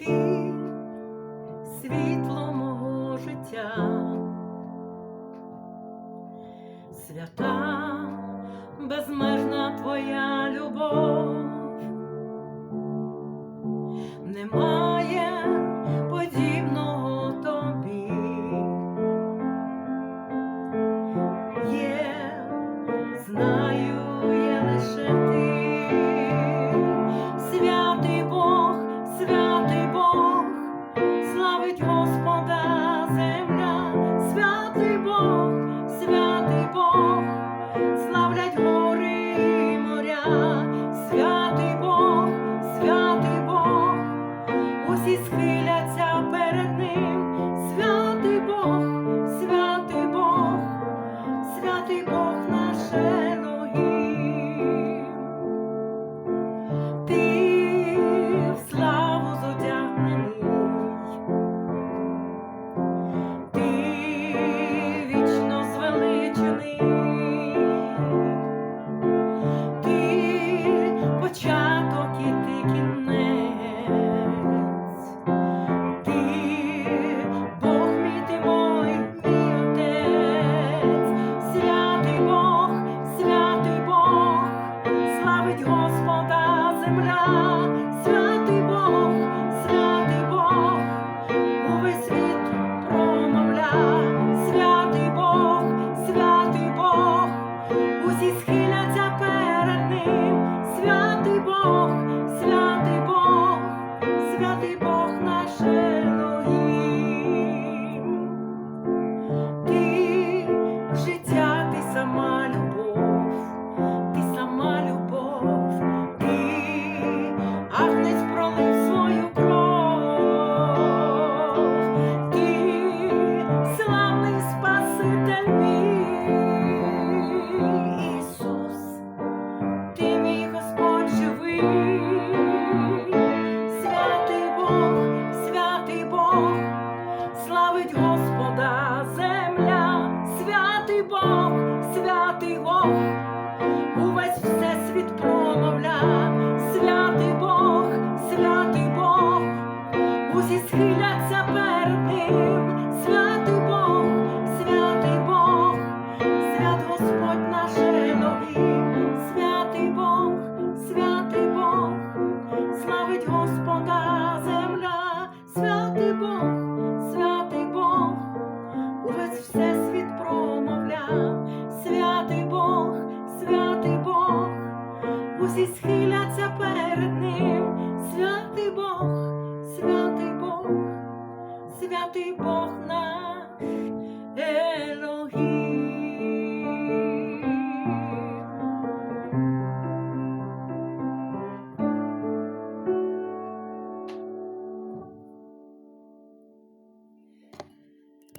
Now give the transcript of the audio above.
ти світло мого життя, свята безмежна твоя любов, нема. not the усі схиляться перед ним, святий Бог, святий Бог, свят Господь наш Нові, святий Бог, святий Бог, славить Господа земля, святий Бог, святий Бог, увесь всесвіт промовляв, святий Бог, святий Бог, усі схиляться перед ним, святий Бог ти по.